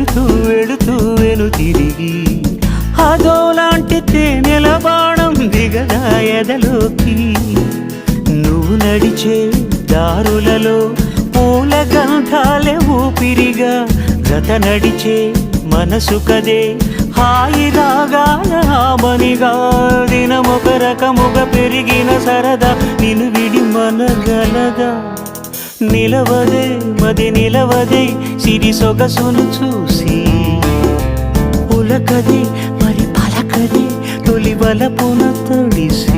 వెళుతూ వెళుతూ వెను తిరిగి. అదోలాంటి తేనెల బాణం దిగదా ఎదలోకి. నువ్వు నడిచే దారులలో పూల గంధాలే ఊపిరిగా. గత నడిచే మనసు కదే హాయి దినమొక రకముగ పెరిగిన సరదా నిన్ను విడి మనగలదా నిలవదే మది నిలవదే సిరి సొగసును చూసి పులకది మరి పలకదే తొలి తొడిసి